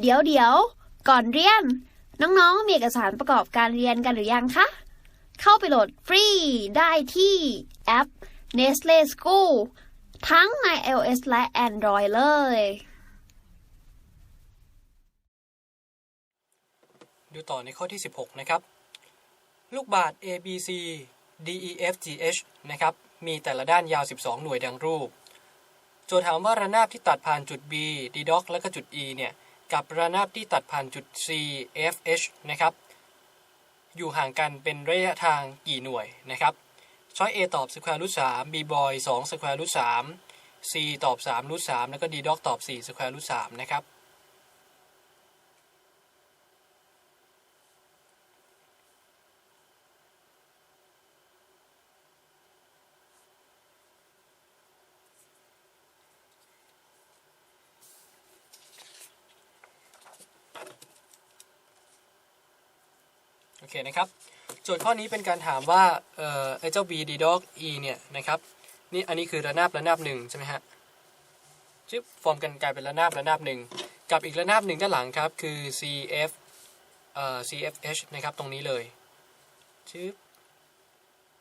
เดี๋ยวเดี๋ยว ก่อนเรียน น้องๆ มีเอกสารประกอบการเรียนกันหรือยังคะ เข้าไปโหลดฟรีได้ที่แอป Nestle School ทั้งใน iOS และ Android เลย ดูต่อในข้อที่ 16 นะครับ ลูกบาศก์ A B C D E F G H นะครับ มีแต่ละด้านยาว 12 หน่วยดังรูป โจทย์ถามว่าระนาบที่ตัดผ่านจุด B D doc และก็จุด E เนี่ย กับระนาบที่ตัดผ่านจุด C F H นะครับ อยู่ห่างกันเป็นระยะทางกี่หน่วยนะครับช้อย A ตอบ square root 3 B boy 2 square root 3 C ตอบ3 root 3แล้วก็ D doc ตอบ4 square root 3นะครับ นะครับ โจทย์ข้อนี้เป็นการถามว่าเอ่อไอเจ้า b d dog e เนี่ยนะครับนี่อันนี้คือระนาบระนาบหนึ่งใช่ไหมฮะจึ๊บฟอร์มกันกลายเป็นระนาบระนาบหนึ่งกับอีกระนาบหนึ่งด้านหลังครับคือ cf เอ่อ cfh นะครับตรงนี้เลยจึ๊บ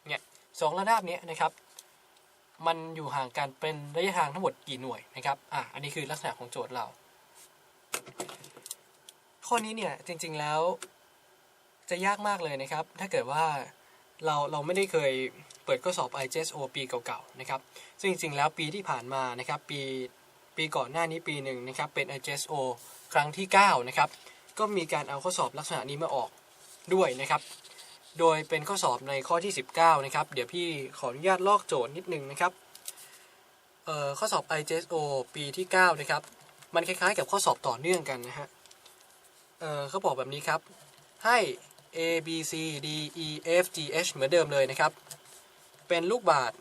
เนี่ยสองระนาบเนี้ยนะครับมันอยู่ห่างกันเป็นระยะทางทั้งหมดกี่หน่วยนะครับ อะ อันนี้คือลักษณะของโจทย์เรา ข้อนี้เนี่ยจริงๆแล้ว จะยากมากเลยนะครับ ถ้าเกิดว่าเราเราไม่ได้เคยเปิดข้อสอบ IGSO ปีเก่าๆนะครับ ซึ่งจริงๆแล้วปีที่ผ่านมานะครับ ปีปีก่อนหน้านี้ปีหนึ่งนะครับ เป็น IGSO ครั้งที่ 9 นะครับ ก็มีการเอาข้อสอบลักษณะนี้มาออกด้วยนะครับ โดยเป็นข้อสอบในข้อที่ 19 นะครับ เดี๋ยวพี่ขออนุญาตลอกโจทย์นิดนึงนะครับเอ่อข้อสอบ IGSO ปีที่ 9 นะครับ มันคล้ายๆ กับข้อสอบต่อเนื่องกันนะฮะเอ่อเขาบอกแบบนี้ครับ ให้ A B C D E F G H เหมือนเดิมเลยนะครับ เป็นลูกบาศก์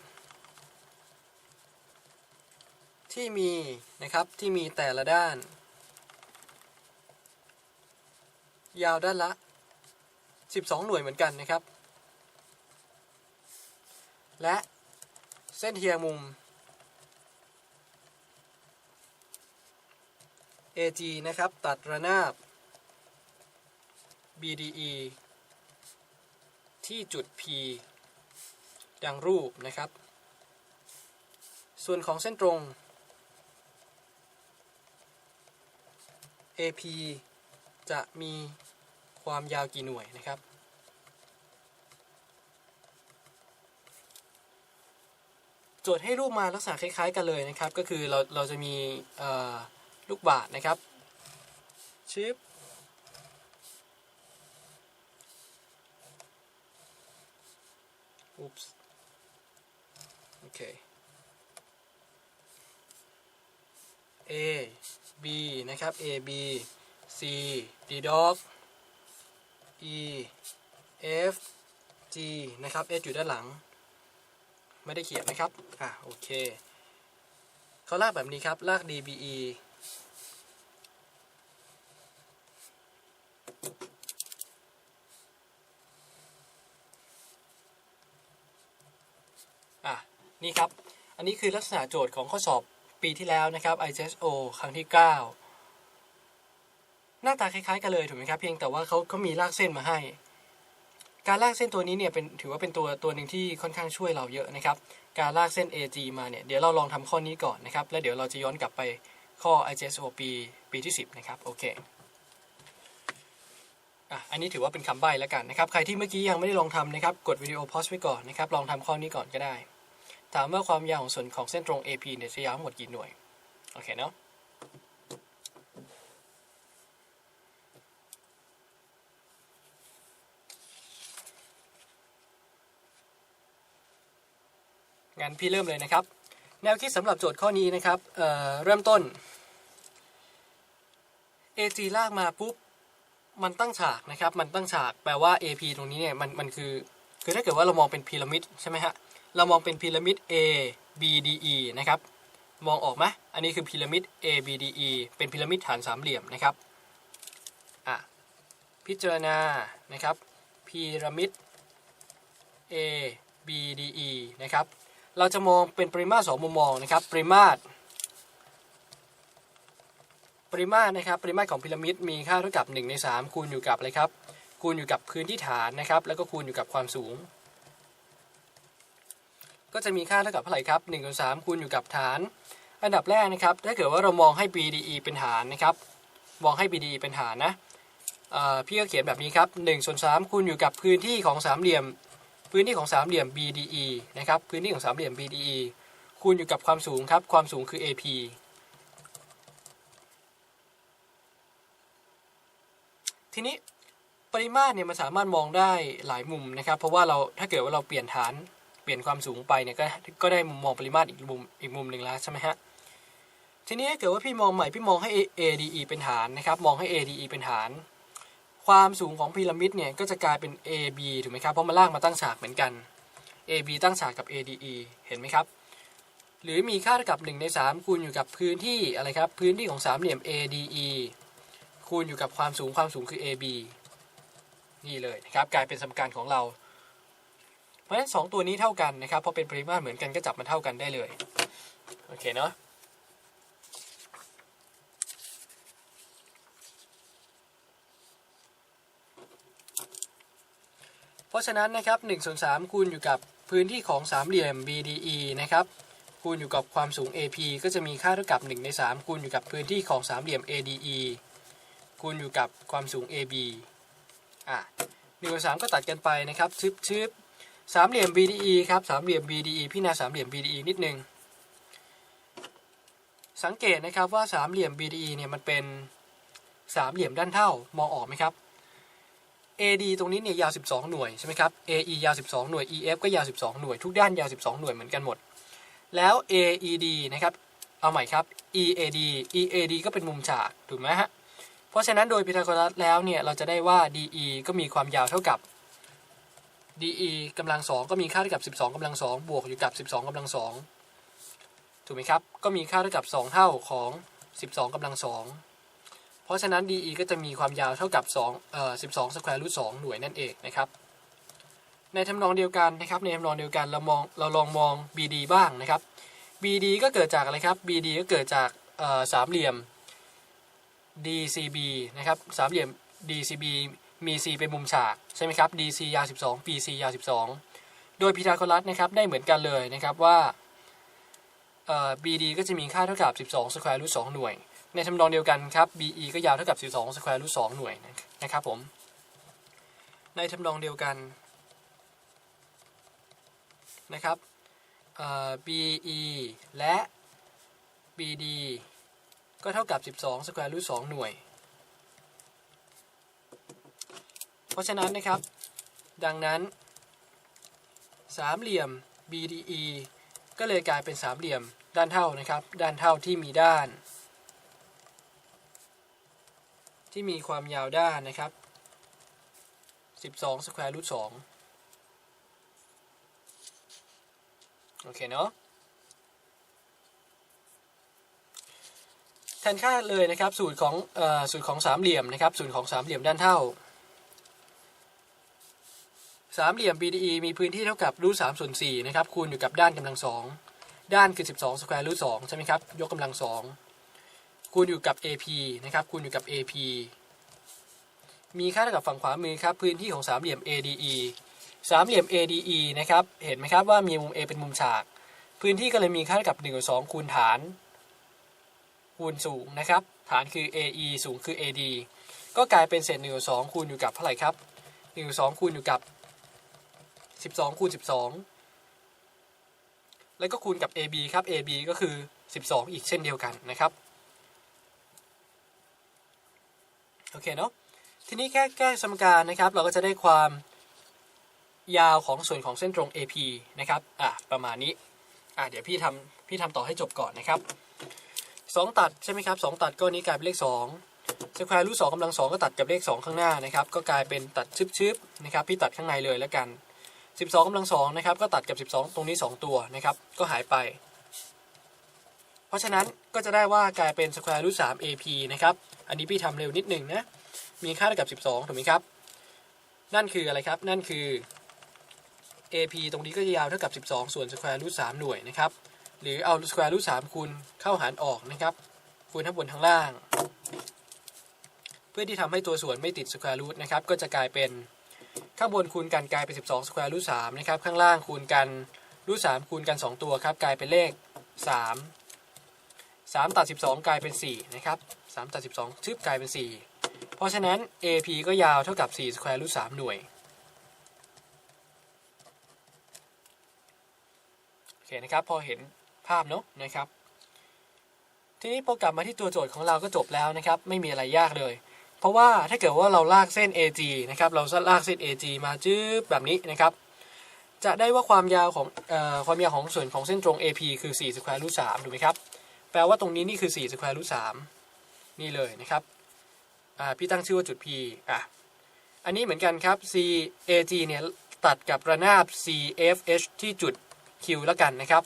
ที่มีนะครับที่มีแต่ละด้าน ยาวด้านละ 12 หน่วยเหมือนกันนะครับ และเส้นเทียมุม AG นะครับ ตัดระนาบ BDE ที่จุด P ดังรูปนะครับ ส่วนของเส้นตรง AP จะมีความยาวกี่หน่วยนะครับ โจทย์ให้รูปมาลักษณะคล้ายๆกันเลยนะครับ ก็คือเราเราจะมีลูกบาศก์นะครับชิป Oops. Okay. A B นะครับ A B C D dog E F G นะครับ S อยู่ด้านหลัง ไม่ได้เขียนนะครับ อะ โอเค เขาลากแบบนี้ครับ ลาก D B E อะ นี่ครับ อันนี้คือลักษณะโจทย์ของข้อสอบปีที่แล้วนะครับ ISO ครั้งที่ 9 หน้าตาคล้ายๆ กันเลยถูกไหมครับ เพียงแต่ว่าเขาเขามีลากเส้นมาให้ การลากเส้นตัวนี้เนี่ยเป็นถือว่าเป็นตัวตัวหนึ่งที่ค่อนข้างช่วยเราเยอะนะครับ การลากเส้น AG มาเนี่ยเดี๋ยวเราลองทำข้อนี้ก่อนนะครับ แล้วเดี๋ยวเราจะย้อนกลับไปข้อ ISO ปีปีที่ 10 นะครับ โอเคอะอันนี้ถือว่าเป็นคำใบ้แล้วกันนะครับ ใครที่เมื่อกี้ยังไม่ได้ลองทำนะครับ กดวิดีโอพอสไว้ก่อนนะครับ ลองทำข้อนี้ก่อนก็ได้ ถามว่าความยาวของส่วนของเส้นตรง AP เนี่ยจะยาวหมดกี่หน่วย โอเคเนาะงั้นพี่เริ่มเลยนะครับ แนวคิดสำหรับโจทย์ข้อนี้นะครับเเริ่มต้น AG ลากมาปุ๊บ มันตั้งฉากนะครับ มันตั้งฉาก แปลว่า AP ตรงนี้เนี่ย มัน มันคือ คือถ้าเกิดว่าเรามองเป็นพีระมิดใช่ไหมฮะ เรามองเป็นพีระมิด A B D E นะครับ มองออกไหมอันนี้คือพีระมิด A B D E เป็นพีระมิดฐานสามเหลี่ยมนะครับอะพิจารณานะครับพีระมิด A B D E นะครับ เราจะมองเป็นปริมาตรสองมุมมองนะครับ ปริมาตร ปริมาตรนะครับ ปริมาตรของพีระมิดมีค่าเท่ากับ1ใน3คูณอยู่กับอะไรครับ คูณอยู่กับพื้นที่ฐานนะครับ แล้วก็คูณอยู่กับความสูง ก็จะมีค่าเท่ากับเท่าไหร่ครับ1ส่วน3คูณอยู่กับฐาน อันดับแรกนะครับ ถ้าเกิดว่าเรามองให้ BDE เป็นฐานนะครับ มองให้ BDE เป็นฐานนะพี่ก็เขียนแบบนี้ครับ1ส่วน3คูณอยู่กับพื้นที่ของสามเหลี่ยม พื้นที่ของสามเหลี่ยม BDE นะครับ พื้นที่ของสามเหลี่ยม BDE คูณอยู่กับความสูงครับ ความสูงคือ AP ทีนี้ปริมาตรเนี่ยมันสามารถมองได้หลายมุมนะครับ เพราะว่าเราถ้าเกิดว่าเราเปลี่ยนฐาน เปลี่ยนความสูงไปเนี่ยก็ก็ได้มุมมองปริมาตรอีกมุมอีกมุมหนึ่งแล้วใช่ไหมฮะทีนี้ถ้าเกิดว่าพี่มองใหม่พี่มองให้ ADE เป็นฐานนะครับมองให้ ADE เป็นฐาน ความสูงของพีระมิดเนี่ยก็จะกลายเป็น AB ถูกไหมครับเพราะมันลากมาตั้งฉากเหมือนกัน AB ตั้งฉากกับ ADE เห็นไหมครับหรือมีค่าเท่ากับ 1 ใน 3 คูณอยู่กับพื้นที่อะไรครับพื้นที่ของสามเหลี่ยม ADE คูณอยู่กับความสูงความสูงคือ AB นี่เลยนะครับกลายเป็นสมการของเรา เพราะฉะนั้น 2 ตัวนี้เท่ากันนะครับพอเป็นปริมาตรเหมือนกันก็จับมันเท่ากันได้เลยโอเคเนาะเพราะฉะนั้นนะครับ1ส่วน3คูณอยู่กับพื้นที่ของสามเหลี่ยม BDE นะครับคูณอยู่กับความสูง AP ก็จะมีค่าเท่ากับ 1 ใน 3 คูณอยู่กับพื้นที่ของสามเหลี่ยม ADE คูณอยู่กับความสูง AB อะ1ส่วน3ก็ตัดกันไปนะครับชึบชึบ สามเหลี่ยม BDE ครับสามเหลี่ยม BDE พี่นาสามเหลี่ยม BDE นิดนึง สังเกตนะครับว่าสามเหลี่ยม BDE เนี่ยมันเป็นสามเหลี่ยมด้านเท่ามองออกไหมครับ AD ตรงนี้เนี่ยยาว 12 หน่วยใช่ไหมครับ AE ยาว 12 หน่วย EF ก็ยาว 12 หน่วย ทุกด้านยาว 12 หน่วยเหมือนกันหมด แล้ว AED นะครับ เอาใหม่ครับ EAD EAD ก็เป็นมุมฉากถูกไหมฮะ เพราะฉะนั้นโดยพีทาโกรัสแล้วเนี่ยเราจะได้ว่า DE ก็มีความยาวเท่ากับ DE กำลังสองก็มีค่าเท่ากับ 12กำลังสองบวกอยู่กับ 12กำลังสองถูกไหมครับ ก็มีค่าเท่ากับ 2 เท่าของ 12กำลังสองเพราะฉะนั้น DE ก็จะมีความยาวเท่ากับ2เอ่อ12 square root 2หน่วยนั่นเองนะครับ ในทำนองเดียวกันนะครับ ในทำนองเดียวกันเรามองเราลองมอง BD บ้างนะครับ BD ก็เกิดจากอะไรครับ BD ก็เกิดจากเอ่อสามเหลี่ยม DCB นะครับสามเหลี่ยม DCB มี C เป็นมุมฉากใช่ไหมครับ DC ยาว 12 BC ยาว 12 โดยพีทาโกรัสนะครับได้เหมือนกันเลยนะครับว่า BD ก็จะมีค่าเท่ากับ 12 square root 2หน่วย ในทำนองเดียวกันครับ BE ก็ยาวเท่ากับ 12 square root 2หน่วยนะครับผม ในทำนองเดียวกันนะครับ BE และ BD ก็เท่ากับ 12 square root 2หน่วย เพราะฉะนั้นนะครับ ดังนั้น สามเหลี่ยม BDE ก็เลยกลายเป็นสามเหลี่ยมด้านเท่านะครับ ด้านเท่าที่มีด้าน ที่มีความยาวด้านนะครับ 12 square root 2โอเคเนาะแทนค่าเลยนะครับ สูตรของออสูตรของสามเหลี่ยมนะครับ สูตรของสามเหลี่ยมด้านเท่า สามเหลี่ยม BDE มีพื้นที่เท่ากับรูท3ส่วน4นะครับคูณอยู่กับด้านกำลังสองด้านคือ 12 สแควร์รูท2ใช่ไหมครับ ยกกำลังสองคูณอยู่กับ AP นะครับคูณอยู่กับ AP มีค่าเท่ากับฝั่งขวามือครับพื้นที่ของสามเหลี่ยม ADE สามเหลี่ยม ADE นะครับเห็นไหมครับว่ามีมุม A เป็นมุมฉาก พื้นที่ก็เลยมีค่าเท่ากับ1กับ2คูณฐาน คูณสูงนะครับ ฐานคือ AE สูงคือ AD ก็กลายเป็นเศษ1กับ2คูณอยู่กับเท่าไหร่ครับ1กับ2คูณอยู่กับ 12คูณ12 แล้วก็คูณกับ AB ครับ AB ก็คือ 12 อีกเช่นเดียวกันนะครับ โอเคเนาะ ทีนี้แค่แก้สมการนะครับ เราก็จะได้ความยาวของส่วนของเส้นตรง AP นะครับ อะ ประมาณนี้ อะ เดี๋ยวพี่ทำพี่ทำต่อให้จบก่อนนะครับ 2 ตัดใช่ไหมครับ 2 ตัดก็นี้กลายเป็นเลข 2สแควร์รูท2กำลัง2ก็ตัดกับเลข 2 ข้างหน้านะครับ ก็กลายเป็นตัดชึบๆนะครับ พี่ตัดข้างในเลยแล้วกัน 12กำลังสองนะครับก็ตัดกับ 12 ตรงนี้ 2 ตัวนะครับก็หายไป เพราะฉะนั้นก็จะได้ว่ากลายเป็น square root 3 AP นะครับอันนี้พี่ทำเร็วนิดหนึ่งนะมีค่าเท่ากับ 12 ถูกไหมครับ นั่นคืออะไรครับนั่นคือ AP ตรงนี้ก็จะยาวเท่ากับ 12 ส่วน square root 3 หน่วยนะครับหรือเอา square root 3คูณเข้าหารออกนะครับคูณทั้งบนทั้งล่าง เพื่อที่ทำให้ตัวส่วนไม่ติด square root นะครับก็จะกลายเป็น ข้างบนคูณกันกลายเป็น 12 square root 3นะครับ ข้างล่างคูณกันรูท3คูณกัน 2 ตัวครับ กลายเป็นเลข 3 3 ตัด 12 กลายเป็น 4 นะครับ 3 ตัด 12ชึบกลายเป็น 4 เพราะฉะนั้น AP ก็ยาวเท่ากับ 4 square root 3หน่วย โอเคนะครับ พอเห็นภาพเนอะนะครับ ทีนี้พอกลับมาที่ตัวโจทย์ของเราก็จบแล้วนะครับ ไม่มีอะไรยากเลย เพราะว่าถ้าเกิดว่าเราลากเส้น AG นะครับ เราลากเส้น AG มาจื๊บแบบนี้นะครับ จะได้ว่าความยาวของเออความยาวของส่วนของเส้นตรง AP คือ4 square root 3ถูกไหมครับ แปลว่าตรงนี้นี่คือ4 square root 3นี่เลยนะครับพี่ตั้งชื่อว่าจุด P อะ อันนี้เหมือนกันครับ CAG เนี่ยตัดกับระนาบ CFH ที่จุด Q แล้วกันนะครับ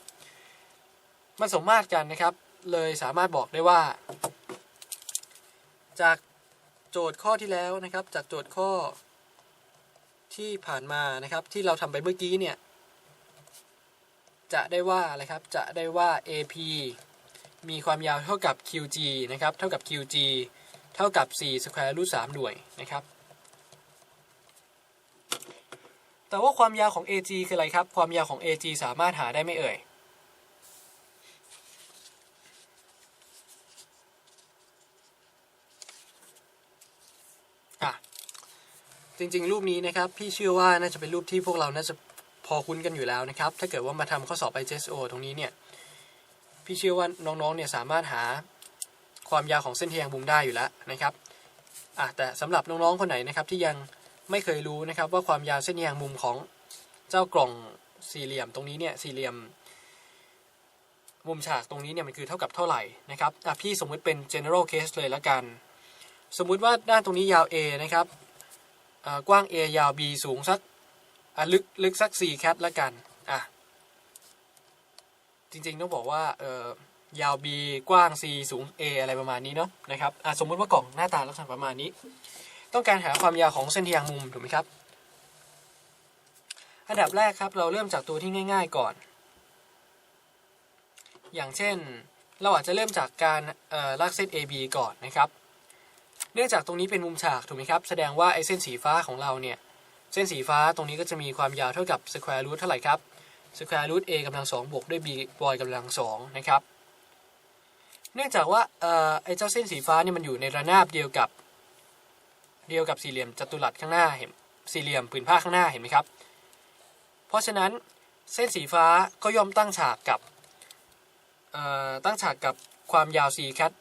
มันสมมาตรกันนะครับ เลยสามารถบอกได้ว่า จาก โจทย์ข้อที่แล้วนะครับ จากโจทย์ข้อที่ผ่านมานะครับ ที่เราทำไปเมื่อกี้เนี่ย จะได้ว่าอะไรครับ จะได้ว่า AP มีความยาวเท่ากับ QG นะครับ เท่ากับ QG เท่ากับ4 square root 3หน่วยนะครับ แต่ว่าความยาวของ AG คืออะไรครับ ความยาวของ AG สามารถหาได้ไหม่เอ่ย อะ จริงๆ รูปนี้นะครับพี่เชื่อว่าน่าจะเป็นรูปที่พวกเราน่าจะพอคุ้นกันอยู่แล้วนะครับ ถ้าเกิดว่ามาทำข้อสอบ IGSO ตรงนี้เนี่ย พี่เชื่อว่าน้องๆ เนี่ยสามารถหาความยาวของเส้นทางมุมได้อยู่แล้วนะครับอะแต่สำหรับน้องๆ คนไหนนะครับที่ยังไม่เคยรู้นะครับว่าความยาวเส้นทางมุมของเจ้ากล่องสี่เหลี่ยมตรงนี้เนี่ยสี่เหลี่ยม มุมฉากตรงนี้เนี่ยมันคือเท่ากับเท่าไหร่นะครับอะพี่สมมุติเป็น general case เลยละกัน สมมุติว่าด้านตรงนี้ยาว A นะครับ กว้าง A ยาว B สูงสักลึกลึกสัก4 cat ละกันอะจริงๆ ต้องบอกว่าเอ่อยาว B กว้าง C สูง A อะไรประมาณนี้เนาะนะครับอะสมมุติว่ากล่องหน้าตาลักษณะประมาณนี้ ต้องการหาความยาวของเส้นทางมุมถูกไหมครับ อันดับแรกครับเราเริ่มจากตัวที่ง่าย ๆก่อน อย่างเช่นเราอาจจะเริ่มจากการลากเส้น AB ก่อนนะครับ เนื่องจากตรงนี้เป็นมุมฉากถูกไหมครับ แสดงว่าไอ้เส้นสีฟ้าของเราเนี่ย เส้นสีฟ้าตรงนี้ก็จะมีความยาวเท่ากับ square root เท่าไหร่ครับ square root a กำลังสองบวกด้วย b บอยกำลังสองนะครับ เนื่องจากว่าไอ้เจ้าเส้นสีฟ้าเนี่ยมันอยู่ในระนาบเดียวกับ เดียวกับสี่เหลี่ยมจัตุรัสข้างหน้าเห็นสี่เหลี่ยมผืนผ้าข้างหน้าเห็นไหมครับ เพราะฉะนั้นเส้นสีฟ้าก็ย่อมตั้งฉากกับตั้งฉากกับความยาว c cat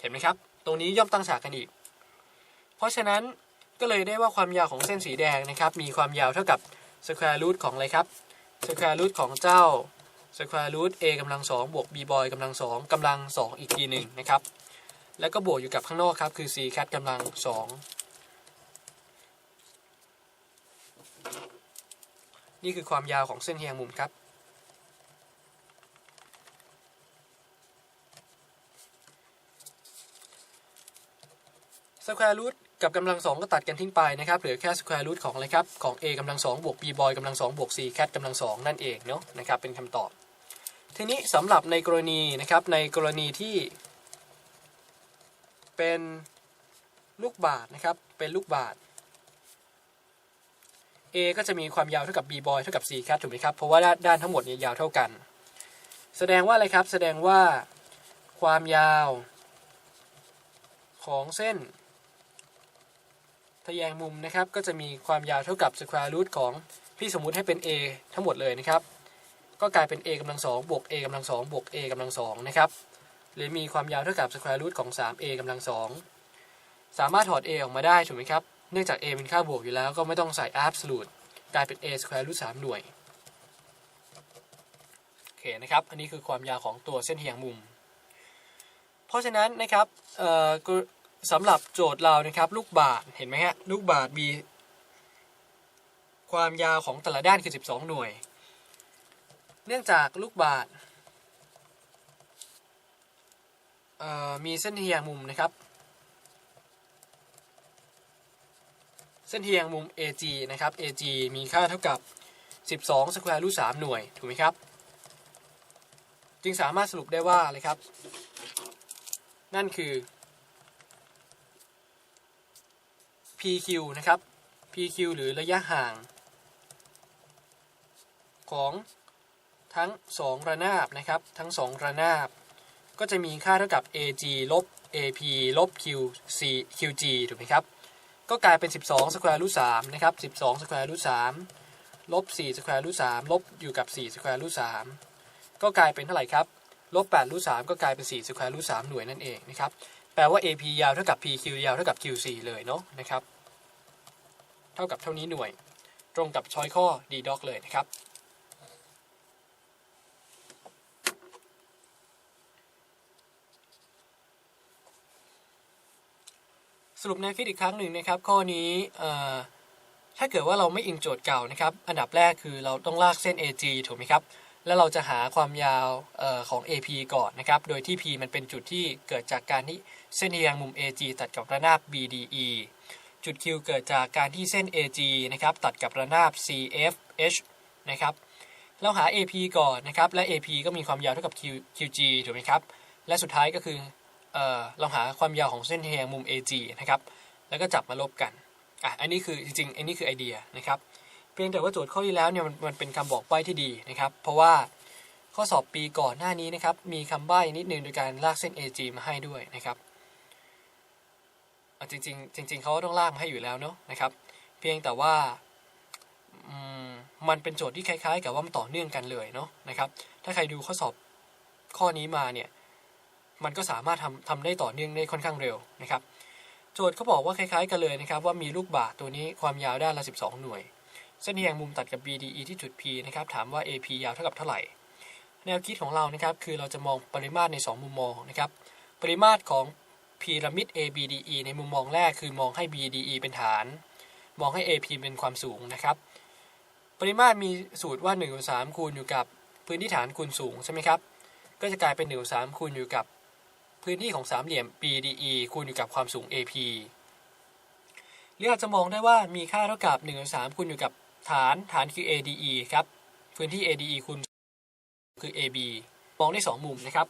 เห็นไหมครับ ตรงนี้ย่อมตั้งฉากกันอีก เพราะฉะนั้นก็เลยได้ว่าความยาวของเส้นสีแดงนะครับ มีความยาวเท่ากับ square root ของอะไรครับ square root ของเจ้า square root a กำลังสองบวก b boy กำลังสองกำลังสองอีกทีหนึ่งนะครับ แล้วก็บวกอยู่กับข้างนอกครับ คือ c cat กำลังสองนี่คือความยาวของเส้นเฮียงมุมครับ สแควร์รูทกับกำลังสองก็ตัดกันทิ้งไปนะครับเหลือแค่สแควร์รูทของอะไรครับของ a กำลังสองบวก b boy กำลังสองบวก c cat กำลังสองนั่นเองเนาะนะครับเป็นคำตอบ ทีนี้สำหรับในกรณีนะครับในกรณีที่ เป็นลูกบาศก์นะครับเป็นลูกบาศก์ a ก็จะมีความยาวเท่ากับ b boy เท่ากับ c cat ถูกไหมครับเพราะว่าด้านด้านทั้งหมดเนี่ยยาวเท่ากัน แสดงว่าอะไรครับแสดงว่าความยาวของเส้น ทแยงมุมนะครับก็จะมีความยาวเท่ากับ square root ของพี่สมมุติให้เป็น a ทั้งหมดเลยนะครับ ก็กลายเป็น a กำลังสองบวก a กำลังสองบวก a กำลังสองนะครับหรือมีความยาวเท่ากับ square root ของ 3a กำลังสองสามารถถอด a ออกมาได้ถูกไหมครับ เนื่องจาก a เป็นค่าบวกอยู่แล้วก็ไม่ต้องใส่ absolute กลายเป็น a square root 3หน่วยโอเคนะครับ อันนี้คือความยาวของตัวเส้นทแยงมุม เพราะฉะนั้นนะครับเอ่อ สำหรับโจทย์เรานะครับลูกบาศก์เห็นไหมฮะลูกบาศก์มีความยาวของแต่ละด้านคือ 12 หน่วย เนื่องจากลูกบาศก์มีเส้นทะแยงมุมนะครับ เส้นทะแยงมุม AG นะครับ AG มีค่าเท่ากับ 12สแควร์รูท3หน่วยถูกไหมครับ จึงสามารถสรุปได้ว่าอะไรครับ นั่นคือ PQ นะครับ PQ หรือระยะห่าง ของทั้ง 2 ระนาบนะครับ ทั้ง 2 ระนาบ ก็จะมีค่าเท่ากับ AG ลบ AP ลบ QC QG ถูกไหมครับ ก็กลายเป็น 12สแควร์รูท3นะครับ 12สแควร์รูท3ลบ4สแควร์รูท3ลบอยู่กับ4สแควร์รูท3ก็กลายเป็นเท่าไหร่ครับ ลบ8รูท3ก็กลายเป็น4สแควร์รูท3หน่วยนั่นเองนะครับ แปลว่า AP ยาวเท่ากับ PQ ยาวเท่ากับ QC เลยเนาะนะครับ เท่ากับเท่านี้หน่วย ตรงกับช้อยข้อ D doc เลยนะครับ สรุปในฟิตอีกครั้งหนึ่งนะครับ ข้อนี้ถ้าเกิดว่าเราไม่อิงโจทย์เก่านะครับ อันดับแรกคือเราต้องลากเส้น AG ถูกไหมครับแล้วเราจะหาความยาวออของ AP ก่อนนะครับ โดยที่ P มันเป็นจุดที่เกิดจากการที่ เส้นทแยงมุม AG ตัดกับระนาบ BDE จุด Q เกิดจากการที่เส้น AG นะครับตัดกับระนาบ CFH นะครับเราหา AP ก่อนนะครับและ AP ก็มีความยาวเท่ากับ Q QG ถูกไหมครับและสุดท้ายก็คือเออเราหาความยาวของเส้นทแยงมุม AG นะครับแล้วก็จับมาลบกันอะอันนี้คือจริงๆอันนี้คือไอเดียนะครับเพียงแต่ว่าโจทย์ข้อที่แล้วเนี่ยมันมันเป็นคำบอกใบ้ที่ดีนะครับ เพราะว่าข้อสอบปีก่อนหน้านี้นะครับมีคำใบ้นิดนึงโดยการลากเส้น AG มาให้ด้วยนะครับ อะจริงๆจริงเขาต้องลากมาให้อยู่แล้วเนาะนะครับ เพียงแต่ว่ามันเป็นโจทย์ที่คล้าย ๆ กับว่ามันต่อเนื่องกันเลยเนาะนะครับ ถ้าใครดูข้อสอบข้อนี้มาเนี่ยมันก็สามารถทำทำได้ต่อเนื่องได้ค่อนข้างเร็วนะครับ โจทย์เขาบอกว่าคล้ายๆ กันเลยนะครับ ว่ามีลูกบาศก์ตัวนี้ความยาวด้านละ 12 หน่วย เส้นทแยงมุมตัดกับ BDE ที่จุด P นะครับถามว่า AP ยาวเท่ากับเท่าไหร่ แนวคิดของเรานะครับคือเราจะมองปริมาตรใน 2 มุมมองนะครับ ปริมาตรของ พีระมิด ABDE ในมุมมองแรกคือมองให้ BDE เป็นฐาน มองให้ AP เป็นความสูงนะครับ ปริมาตรมีสูตรว่า1ส่วน3คูณอยู่กับพื้นที่ฐานคูณสูงใช่ไหมครับ ก็จะกลายเป็น1ส่วน3คูณอยู่กับพื้นที่ของสามเหลี่ยม BDE คูณอยู่กับความสูง AP หรืออาจจะมองได้ว่ามีค่าเท่ากับ1ส่วน3คูณอยู่กับฐานฐานคือ ADE ครับ พื้นที่ ADE คูณคือ AB มองได้ 2 มุมนะครับ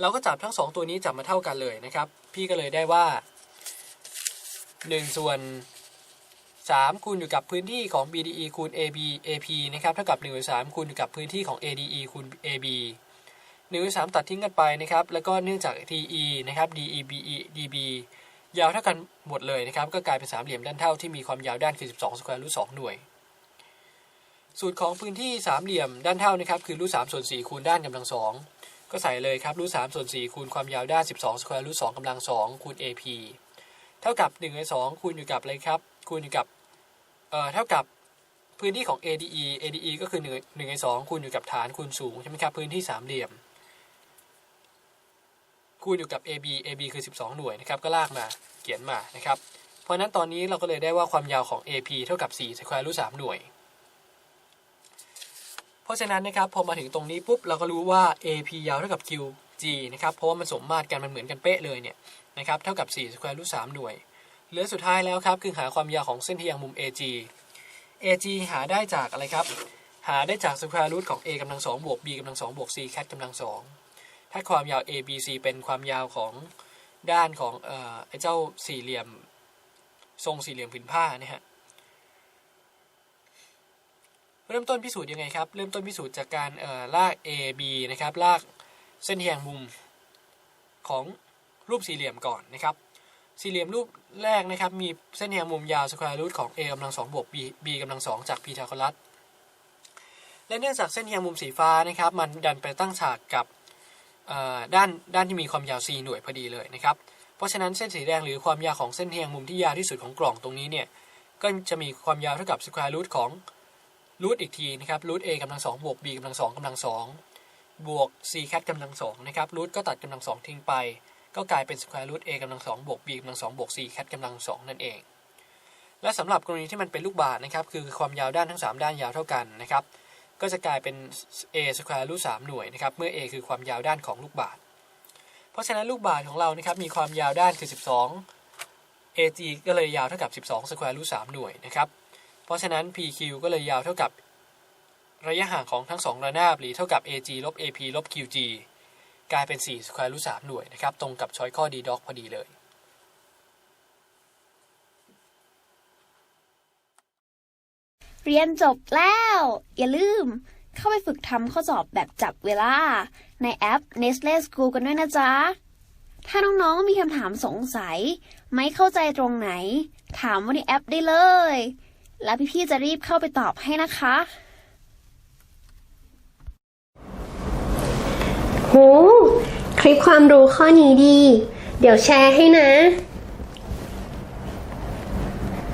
เราก็จับทั้ง 2 ตัวนี้จับมาเท่ากันเลยนะครับ พี่ก็เลยได้ว่า 1 ส่วน 3 คูณอยู่กับพื้นที่ของ BDE คูณ AB AP นะครับเท่ากับ1ส่วน3คูณอยู่กับพื้นที่ของ ADE คูณ AB 1ส่วน3ตัดทิ้งกันไปนะครับ แล้วก็เนื่องจาก TE นะครับ DE BE DB ยาวเท่ากันหมดเลยนะครับ ก็กลายเป็นสามเหลี่ยมด้านเท่าที่มีความยาวด้านคือ 12สแควร์รูท2หน่วย สูตรของพื้นที่สามเหลี่ยมด้านเท่านะครับคือรูท3ส่วน4คูณด้านกำลังสอง ก็ใส่เลยครับรูท3ส่วน4คูณความยาวด้าน12สแควร์รูท2กำลัง2คูณ AP เท่ากับ1ใน2คูณอยู่กับอะไรครับคูณอยู่กับเอ่อเท่ากับพื้นที่ของ ADE ADE ก็คือ1 1ใน2คูณอยู่กับฐานคูณสูงใช่ไหมครับพื้นที่สามเหลี่ยม คูณอยู่กับ AB AB คือ 12 หน่วยนะครับก็ลากมาเขียนมานะครับเพราะฉะนั้นตอนนี้เราก็เลยได้ว่าความยาวของ AP เท่ากับ4สแควร์รูท3หน่วย เพราะฉะนั้นนะครับพอมาถึงตรงนี้ปุ๊บเราก็รู้ว่า AP ยาวเท่ากับ QG นะครับเพราะว่ามันสมมาตรกันมันเหมือนกันเป๊ะเลยเนี่ยนะครับเท่ากับ4สแควร์รูท3หน่วยเหลือสุดท้ายแล้วครับคือหาความยาวของเส้นที่ยังมุม AG AG หาได้จากอะไรครับ หาได้จากสแควร์รูทของ A กำลัง2บวก B กำลัง2บวก C แคทกำลัง2ถ้าความยาว A B C เป็นความยาวของด้านของเอ่อไอ้เจ้าสี่เหลี่ยม ทรงสี่เหลี่ยมผืนผ้านะฮะ เริ่มต้นพิสูจน์ยังไงครับ เริ่มต้นพิสูจน์จากการลาก A B นะครับลากเส้นแยงมุมของรูปสี่เหลี่ยมก่อนนะครับ สี่เหลี่ยมรูปแรกนะครับ มีเส้นแยงมุมยาวสแควร์รูทของ A กำลัง2บวก B B กำลัง2จากพีทาโกรัสและเนื่องจากเส้นแยงมุมสีฟ้านะครับ มันดันไปตั้งฉากกับด้านด้านที่มีความยาว c หน่วยพอดีเลยนะครับ เพราะฉะนั้นเส้นสีแดงหรือความยาวของเส้นเทียงมุมที่ยาวที่สุดของกล่องตรงนี้เนี่ยก็จะมีความยาวเท่ากับสแควร์รูทของ รูทอีกทีนะครับรูท a กำลังสองบวก b กำลังสองกำลังสองบวก c แคทกำลังสองนะครับรูทก็ตัดกำลังสองทิ้งไป ก็กลายเป็นสแควร์รูท a กำลังสองบวก b กำลังสองบวก c แคทกำลังสองนั่นเอง และสำหรับกรณีที่มันเป็นลูกบาศก์นะครับคือความยาวด้านทั้ง 3 ด้านยาวเท่ากันนะครับก็จะกลายเป็น a สแควร์รูท3หน่วยนะครับเมื่อ a คือความยาวด้านของลูกบาศก์เพราะฉะนั้นลูกบาศก์ของเรานะครับมีความยาวด้านคือ 12 AG ก็เลยยาวเท่ากับ 12สแควร์รูท3หน่วยนะครับ ราะฉะนั้น PQ ก็เลยยาวเท่ากับ ระยะห่างของทั้ง 2 ระนาบหรือเท่ากับ AG ลบ AP ลบ QG กลายเป็น4สแควรูทสามหน่วยนะครับ ตรงกับช้อยข้อ D ด็อกพอดีเลยเรียนจบแล้ว อย่าลืม เข้าไปฝึกทำข้อสอบแบบจับเวลา ในแอป Nestle School กันด้วยนะจ๊ะ ถ้าน้องๆมีคำถามสงสัย ไม่เข้าใจตรงไหน ถามวันในแอปได้เลย แล้วพี่ๆจะรีบเข้าไปตอบให้นะคะ โห คลิปความรู้ข้อนี้ดี เดี๋ยวแชร์ให้นะ